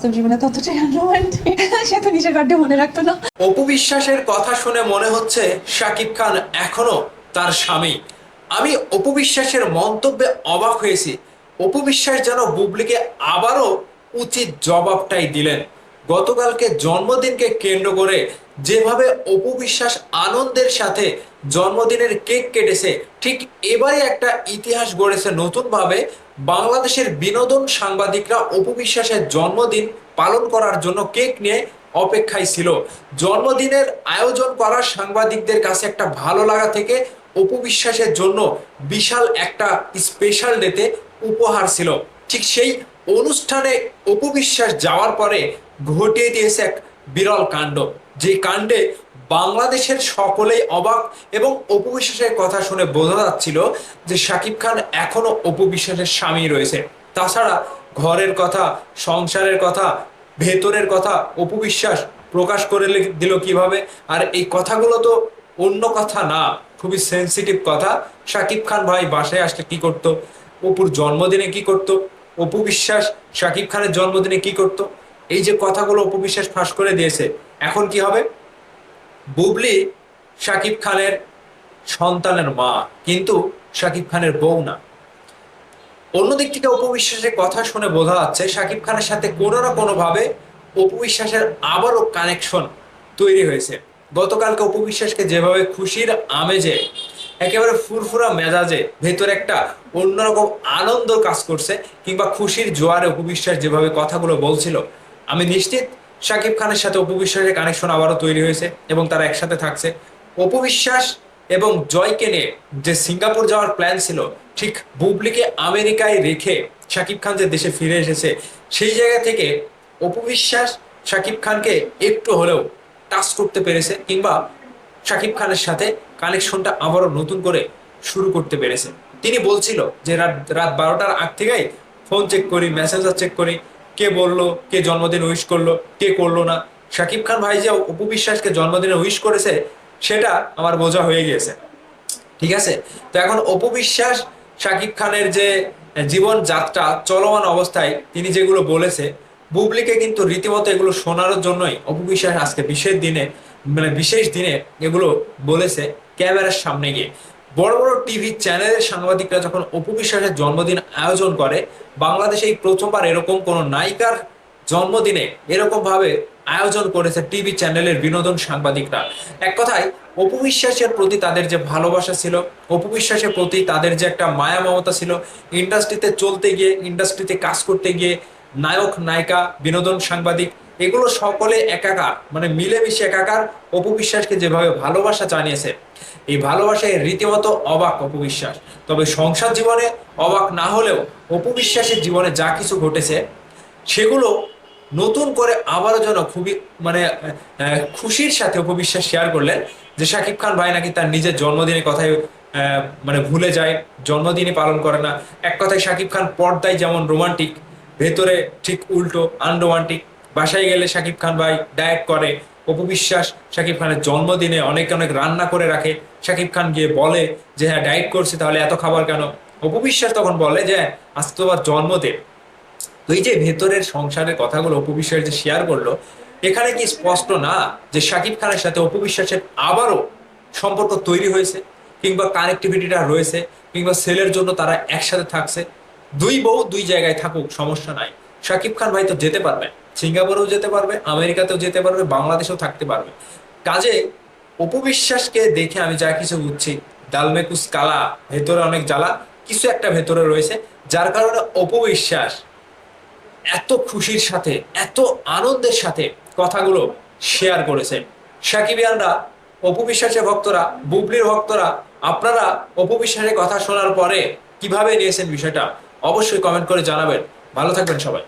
বাস্তব জীবনে ততটাই রোমান্টিক সে তো নিজের গাড্ডে মনে রাখতো না। অপু বিশ্বাসের কথা শুনে মনে হচ্ছে শাকিব খান এখনও তার স্বামী। আমি অপু বিশ্বাসের মন্তব্যে অবাক হয়েছি। অপু বিশ্বাস যেন বুবলিকে আবারও উচিত জবাবটাই দিলেন। গতকালকে জন্মদিনকে কেন্দ্র করে যেভাবে অপু বিশ্বাস আনন্দের সাথে জন্মদিনের কেক কেটেছে, ঠিক এবারে একটা ইতিহাস গড়েছে নতুনভাবে। বাংলাদেশের বিনোদন সাংবাদিকরা অপু বিশ্বাসের জন্মদিন পালন করার জন্য কেক নিয়ে অপেক্ষায় ছিল। জন্মদিনের আয়োজন করা সাংবাদিকদের কাছে একটা ভালো লাগা থেকে অপু বিশ্বাসের জন্য বিশাল একটা স্পেশাল ডেতে উপহার ছিল। ঠিক সেই অনুষ্ঠানে অপবিশ্বাস যাওয়ার পরে ঘটিয়ে দিয়েছে এক বিরল কাণ্ড। যে কাণ্ডে বাংলাদেশের সকলেই অবাক এবং অপবিশ্বাসের কথা শুনে বোঝা যাচ্ছিল যে শাকিব খান এখনও অপবিশ্বাসের স্বামী রয়েছে। তাছাড়া ঘরের কথা, সংসারের কথা, ভেতরের কথা অপবিশ্বাস প্রকাশ করে দিল কীভাবে? আর এই কথাগুলো তো অন্য কথা না, খুবই সেন্সিটিভ কথা। শাকিব খান ভাই বাসায় আসলে কি করত? অপুর জন্মদিনে কি করত? অপু বিশ্বাস শাকিব খানের জন্মদিনে কি করত? এই যে কথাগুলো অপু বিশ্বাস ফাঁস করে দিয়েছে, এখন কি হবে? বুবলি শাকিব খানের সন্তানের মা, কিন্তু শাকিব খানের বউ না। অন্যদিক থেকে অপু বিশ্বাসের কথা শুনে বোঝা যাচ্ছে, শাকিব খানের সাথে কোনো না কোনো ভাবে অপু আবারও কানেকশন তৈরি হয়েছে। গতকালকে অপু বিশ্বাসকে যেভাবে খুশির আমেজে একেবারে ফুরফুরা মেজাজে ভেতরে একটা অন্যরকম আনন্দ কাজ করছে, কিংবা খুশির জোয়ারে উপবিশ্বাস যেভাবে কথাগুলো বলছিল। আমি নিশ্চিত শাকিব খানের সাথে অপু বিশ্বাসের কানেকশন আবারও তৈরি হয়েছে, এবং তারা একসাথে থাকছে। অপু বিশ্বাস এবং জয়কে নিয়ে যে সিঙ্গাপুর যাওয়ার প্ল্যান ছিল, ঠিক বুবলিকে আমেরিকায় রেখে শাকিব খান যে দেশে ফিরে এসেছে, সেই জায়গা থেকে অপু বিশ্বাস শাকিব খানকে একটু হলেও টাচ করতে পেরেছে, কিংবা শাকিব খানের সাথে কানেকশনটা আবারও নতুন করে শুরু করতে পেরেছে। তিনি বলছিল যে রাত রাত বারোটার আগ থেকেই ফোন চেক করি মেসেঞ্জার চেক করি, কে বলল, কে জন্মদিন উইশ করল, কে করল না। শাকিব খান ভাই যে অপু বিশ্বাসকে জন্মদিনে উইশ করেছে, সেটা আমার বোঝা হয়ে গিয়েছে। ঠিক আছে? তো এখন অপু বিশ্বাস, শাকিব খানের যে জীবন যাত্রা, চলমান অবস্থায় তিনি যেগুলো বলেছে বুবলিকে কিন্তু রীতিমতো এগুলো শোনার জন্যই অপু বিশ্বাস আজকে বিশেষ দিনে মানে বিশেষ দিনে এগুলো বলেছে ক্যামেরার সামনে গিয়ে। বড় বড় টিভি চ্যানেলের সাংবাদিকরা যখন অপু বিশ্বাসের জন্মদিন আয়োজন করে, বাংলাদেশে এই প্রথমবার এরকম কোনো নায়িকার জন্মদিনে এরকম ভাবে আয়োজন করেছে টিভি চ্যানেলের বিনোদন সাংবাদিকরা। এক কথায়, অপু বিশ্বাসের প্রতি তাদের যে ভালোবাসা ছিল, অপু বিশ্বাসের প্রতি তাদের যে একটা মায়া মমতা ছিল, ইন্ডাস্ট্রিতে চলতে গিয়ে, ইন্ডাস্ট্রিতে কাজ করতে গিয়ে নায়ক, নায়িকা, বিনোদন সাংবাদিক এগুলো সকলে একাকার মানে মিলেমিশে একাকার। অপু বিশ্বাসকে যেভাবে ভালোবাসা জানিয়েছে, এই ভালোবাসায় রীতিমতো অবাক অপু বিশ্বাস। তবে সংসার জীবনে অবাক না হলেও অপু বিশ্বাসের জীবনে যা কিছু ঘটেছে, সেগুলো নতুন করে আবারও যেন খুবই মানে খুশির সাথে উপবিশ্বাস শেয়ার করলেন যে শাকিব খান ভাই নাকি তার নিজের জন্মদিনের কথাই মানে ভুলে যায়, জন্মদিনই পালন করে না। এক কথায় শাকিব খান পর্দায় যেমন রোমান্টিক ভেতরে ঠিক উল্টো আনরোমান্টিক বাসায় গেলে শাকিব খান ভাই ডায়েট করে অপবিশ্বাস শাকিব খানের জন্মদিনে অনেক অনেক রান্না করে রাখে। শাকিব খান গিয়ে বলে যে হ্যাঁ ডায়েট করছি তাহলে এত খাবার কেন? অপবিশ্বাস তখন বলে যে "হ্যাঁ, আজ তোমার জন্মদিন। তো এই যে ভেতরের সংসারের কথাগুলো অপবিশ্বাস যে শেয়ার করল এখানে কি স্পষ্ট না যে শাকিব খানের সাথে অপবিশ্বাসের আবারও সম্পর্ক তৈরি হয়েছে? কিংবা কানেক্টিভিটিটা রয়েছে? কিংবা সেলের জন্য তারা একসাথে থাকছে? দুই বউ দুই জায়গায় থাকুক সমস্যা নাই। শাকিব খান ভাই তো যেতে পারবে সিঙ্গাপুরেও যেতে পারবে, আমেরিকাতেও যেতে পারবে, বাংলাদেশেও থাকতে পারবে। কাজে অপবিশ্বাসকে দেখে আমি যা কিছু বুঝছি, ডালমেকুস কালা, ভেতরে অনেক জ্বালা, কিছু একটা ভেতরে রয়েছে, যার কারণে অপবিশ্বাস এত খুশির সাথে, এত আনন্দের সাথে কথাগুলো শেয়ার করেছে। সাকিবিয়ানরা, অপবিশ্বাসের ভক্তরা, বুবলির ভক্তরা, আপনারা অপবিশ্বাসের কথা শোনার পরে কীভাবে নিয়েছেন বিষয়টা অবশ্যই কমেন্ট করে জানাবেন। ভালো থাকবেন সবাই।